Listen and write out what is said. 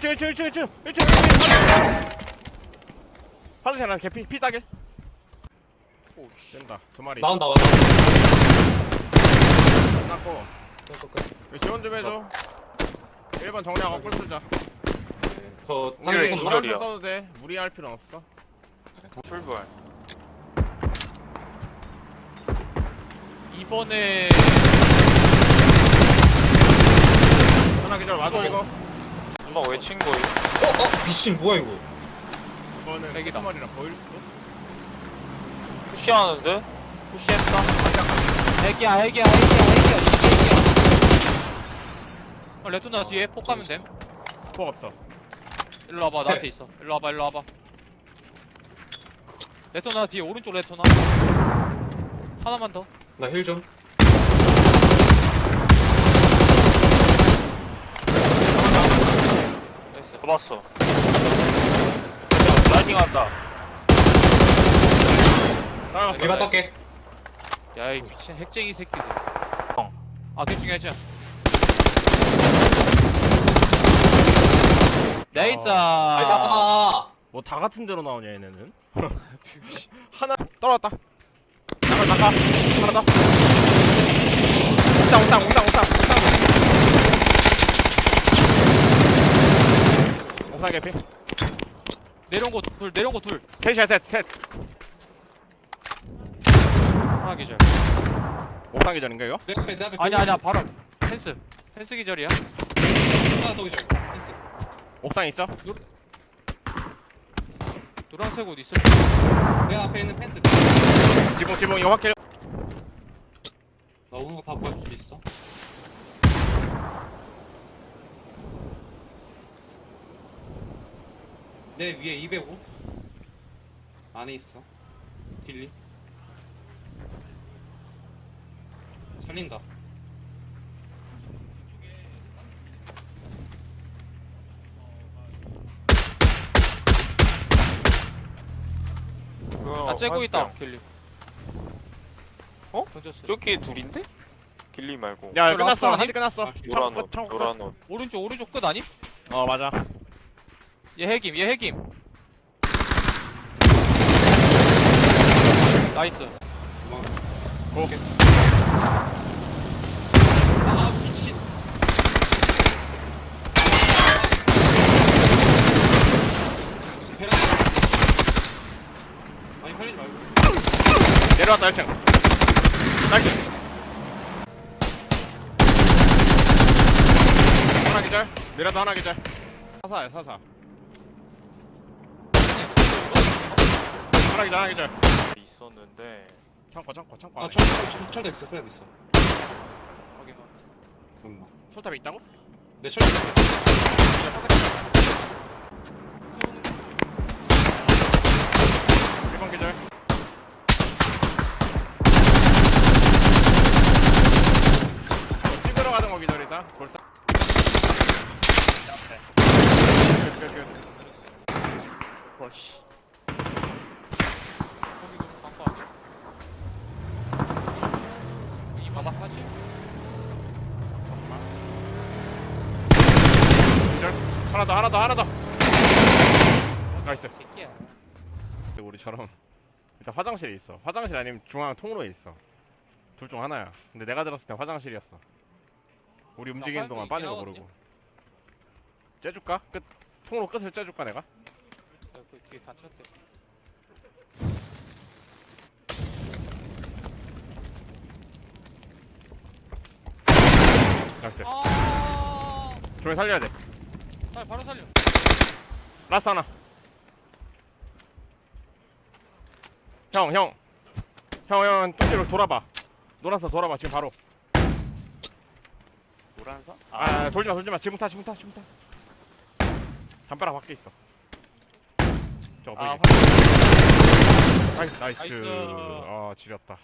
1층 1층 1층 1층 1층 1층 화장실 하나 개피 피 오씨. 된다 두 마리. 나온다 나온다. 끝났고. 이거 지원 좀 해줘. 1번 정리하고 꿀 쓰자. 저 우리 기절이야? 노란색 써도 돼. 무리할 필요는 없어. 출발. 이번에 하나 기절 맞아 이거 엄마 왜친 거예요? 어? 어? 미친 뭐야 이거? 이거는 보일 수도 푸시하는데? 푸시했다. 핵이야 핵이야 핵이야 핵이야 핵이야 어, 레토나 뒤에 폭 가면 됨. 폭 없어 일로 와봐 나한테 있어. 일로 와봐 일로 와봐. 레토나 뒤에 오른쪽 레토나. 하나만 더. 나 힐 좀 나이스 잡았어. 라이딩 한다. 따라갔어 개발 떴게. 야 이 미친 핵쟁이 새끼들. 어. 아 대충 네이스 나이스. 아. 뭐다 같은 데로 나오냐 얘네는? 하나 떨어졌다. 나가 나가 하나 더. 옥상 옥상 옥상 옥상 개피. 내려온 거 둘 내려온 거 둘. 셋이야 셋 셋. 하나 기절. 옥상 기절인가 이거? 내 앞에 내 앞에 아니야 아니야 바로 펜스. 펜스 기절이야. 하나 더 기절. 나이스. 옥상 있어? 노란색 옷 있을 내 앞에 있는 펜스. 지붕 지붕 이거 확킬. 나 오는 거 다 보여줄 수 있어 내 위에 205 안에 있어. 길리. 살린다. 아 째고 있다 길리. 어? 던졌어 저기 둘인데? 길리 말고. 야저 끝났어. 한대 끝났어. 아, 노란 옷. 노란 옷. 오른쪽 오른쪽 끝 아니? 어 맞아 얘 핵임 얘 핵임. 나이스. 고아 미친. 아니 살리지 말고. 내려왔다 1층 나이스 하나 기절. 내려도 하나 기절. 사사야 사사 하나 기절 하나 기절 있었는데. 창고 창고 창고 아 안에 철, 철, 철도 있어 철도 있어. 확인 잠깐만 철탑에 있다고? 내 철도 있어. 일번 기절. 거 기절이다. 골사. 와씨 거기도 광고 아니야? 이 바닥 하지? 기절 하나 더 하나 더 하나 더. 나이스. 새끼야. 우리처럼 일단 화장실에 있어. 화장실 아니면 중앙 통로에 있어. 둘 중 하나야. 근데 내가 들었을 때 화장실이었어. 우리 움직이는 동안 빠진 거 모르고. 째줄까? 끝. 통로 끝을 째줄까 내가? 야, 그 뒤에 단차대. 나이스. 아. 조용히 살려야 돼 빨리 바로 살려 라스 하나 형 형. 형, 형, 쪽지로 돌아봐. 노란서 돌아봐, 지금 바로. 노란사? 아, 아 돌지 마, 돌지 마. 지금 타, 지금 타, 지금 타. 담벼락 밖에 있어. 저거 아 보이지? 나이스, 나이스. 나이스. 아, 지렸다.